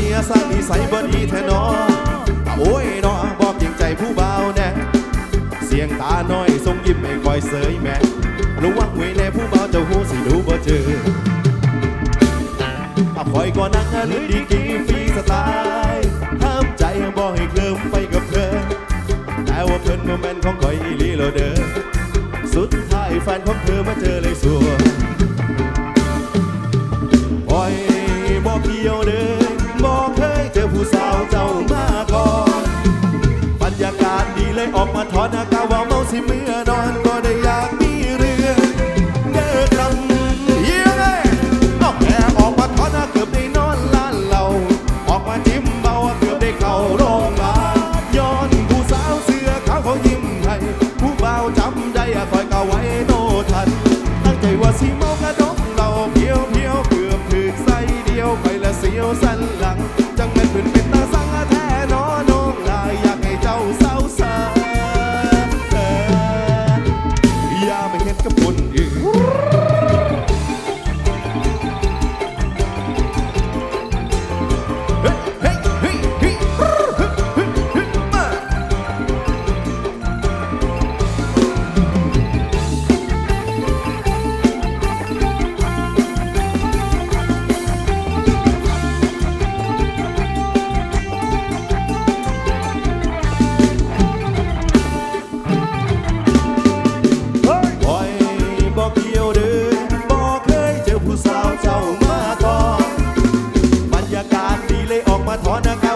เมียสร้างนิสัยบ่ดีแท้นอโอ้ยนอบอกจริงใจผู้เบาแน่เสียงตาน้อยทรงยิ้มไม่คอยเสยแม่ระวังไว้แน่ผู้เบาเจ้าหูสิดูบ่เจออาคอยก่อนนั่งหรืดีกีฟีสไตล์ห้ามใจบ่ให้เคลิ้มไปกับเธอ แต่ว่าเพิ่นโมเมนต์ของคอยอีลีเราเด้อสุดท้ายแฟนของเธอมาเจอเลยสัว no silence. my daughter.